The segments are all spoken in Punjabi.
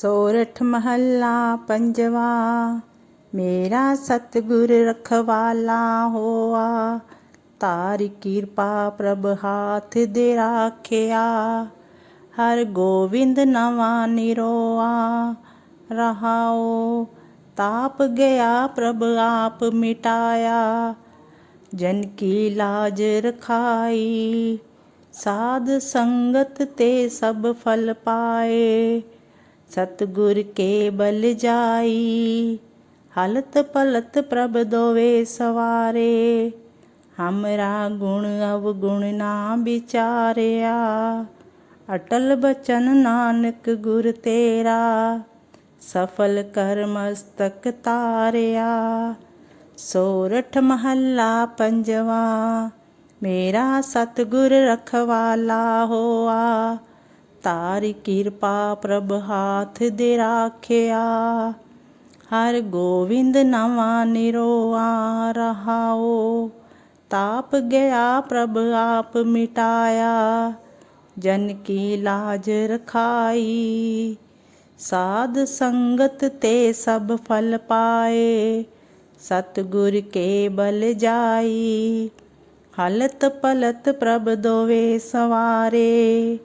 ਸੋਰਠ ਮਹੱਲਾ ਪੰਜਵਾ, ਮੇਰਾ ਸਤਿਗੁਰ ਰਖਵਾਲਾ ਹੋਆ। ਤਾਰੀ ਕਿਰਪਾ ਪ੍ਰਭ ਹਾਥ ਦੇ ਰਾਖਿਆ। ਹਰ ਗੋਬਿੰਦ ਨਵਾਂ ਨਿਰੋਆ। ਰਹਾਓ ਤਾਪ ਗਿਆ ਪ੍ਰਭ ਆਪ ਮਿਟਾਇਆ। ਜਨ ਕੀ ਲਾਜ ਰਖਾਈ, ਸਾਧ ਸੰਗਤ ਤੇ ਸਭ ਫਲ ਪਾਏ। ਸਤਗੁਰ ਕੇ ਬਲ ਜਾਈ, ਹਲਤ ਪਲਤ ਪ੍ਰਭ ਦੋਵੇ ਸਵਾਰੇ, ਹਮਰਾ ਗੁਣ ਅਵਗੁਣ ਨਾ ਵਿਚਾਰਿਆ। ਅਟਲ ਬਚਨ ਨਾਨਕ ਗੁਰ ਤੇਰਾ, ਸਫਲ ਕਰ ਮਸਤਕ ਤਾਰਿਆ। ਸੋਰਠ ਮਹੱਲਾ ਪੰਜਵਾ, ਮੇਰਾ ਸਤਿਗੁਰ ਰਖਵਾਲਾ ਹੋਆ। ਤਾਰੀ ਕਿਰਪਾ ਪ੍ਰਭ ਹਾਥ ਦੇ ਰਾਖਿਆ। ਹਰ ਗੋਵਿੰਦ ਨਵਾਂ ਨਿਰੋਆ ਰਹਾਓ। ਤਾਪ ਗਿਆ ਪ੍ਰਭ ਆਪ ਮਿਟਾਇਆ। ਜਨ ਕੀ ਲਾਜ ਰਖਾਈ। ਸਾਧ ਸੰਗਤ ਤੇ ਸਭ ਫਲ ਪਾਏ। ਸਤਗੁਰ ਕੇ ਬਲ ਜਾਈ। ਹਲਤ ਪਲਤ ਪ੍ਰਭ ਦੋਵੇ ਸਵਾਰੇ।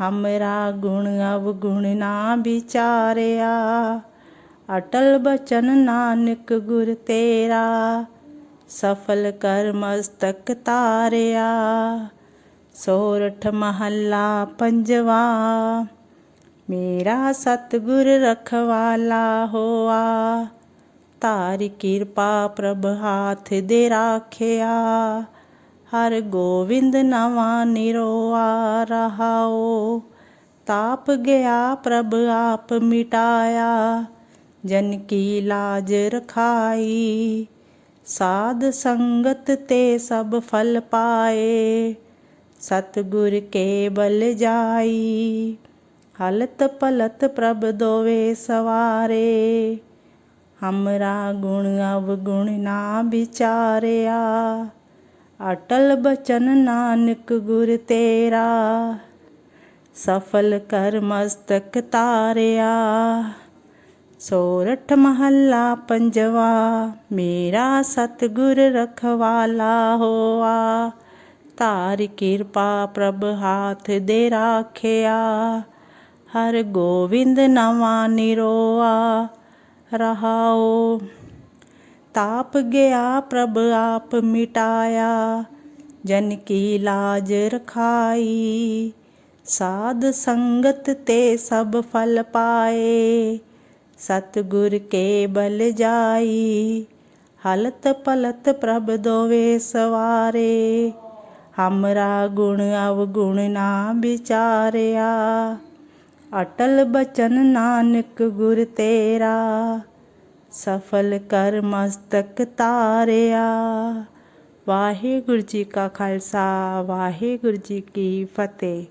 ਹਮਰਾ ਗੁਣ ਅਵਗੁਣ ਨਾ ਵਿਚਾਰਿਆ। ਅਟਲ ਬਚਨ ਨਾਨਕ ਗੁਰ ਤੇਰਾ, ਸਫਲ ਕਰ ਮਸਤਕ ਤਾਰਿਆ। ਸੋਰਠ ਮਹੱਲਾ ਪੰਜਵਾ, ਮੇਰਾ ਸਤਿਗੁਰ ਰਖਵਾਲਾ ਹੋਆ। ਤਾਰੀ ਕਿਰਪਾ ਪ੍ਰਭ ਹਾਥ ਦੇ ਰਾਖਿਆ। ਹਰ ਗੋਵਿੰਦ ਨਵਾਂ ਨਿਰੋਆ ਰਹਾਓ। ਤਾਪ ਗਿਆ ਪ੍ਰਭ ਆਪ ਮਿਟਾਇਆ, ਜਨ ਕੀ ਲਾਜ ਰਖਾਈ। ਸਾਧ ਸੰਗਤ ਤੇ ਸਭ ਫਲ ਪਾਏ, ਸਤਗੁਰ ਕੇ ਬਲ ਜਾਈ। ਹਲਤ ਪਲਤ ਪ੍ਰਭ ਦੋਵੇ ਸਵਾਰੇ, ਹਮਰਾ ਗੁਣ ਅਵ ਗੁਣ ਨਾ ਵਿਚਾਰਿਆ। ਅਟਲ ਬਚਨ ਨਾਨਕ ਗੁਰ ਤੇਰਾ, ਸਫਲ ਕਰ ਮਸਤਕ ਤਾਰਿਆ। ਸੋਰਠ ਮਹੱਲਾ ਪੰਜਵਾ, ਮੇਰਾ ਸਤਿਗੁਰ ਰਖਵਾਲਾ ਹੋਆ। ਤਾਰੀ ਕਿਰਪਾ ਪ੍ਰਭ ਹਾਥ ਦੇ ਰਾਖਿਆ, ਹਰ ਗੋਵਿੰਦ ਨਵਾਂ ਨਿਰੋਆ। ਰਹਾਓ ਤਾਪ ਗਿਆ ਪ੍ਰਭ ਆਪ ਮਿਟਾਇਆ, ਜਨ ਕੀ ਲਾਜ ਰਖਾਈ। ਸਾਧ ਸੰਗਤ ਤੇ ਸਭ ਫਲ ਪਾਏ, ਸਤਗੁਰ ਕੇ ਬਲ ਜਾਈ। ਹਲਤ ਪਲਤ ਪ੍ਰਭ ਦੋਵੇ ਸਵਾਰੇ, ਹਮਰਾ ਗੁਣ ਅਵਗੁਣ ਨਾ ਵਿਚਾਰਿਆ। ਅਟਲ ਬਚਨ ਨਾਨਕ ਗੁਰ ਤੇਰਾ ਸਫਲ ਕਰ ਮਸਤਕ ਤਾਰਿਆ। ਵਾਹਿਗੁਰੂ ਜੀ ਕਾ ਖਾਲਸਾ ਵਾਹਿਗੁਰੂ ਜੀ ਕੀ ਫਤਿਹ।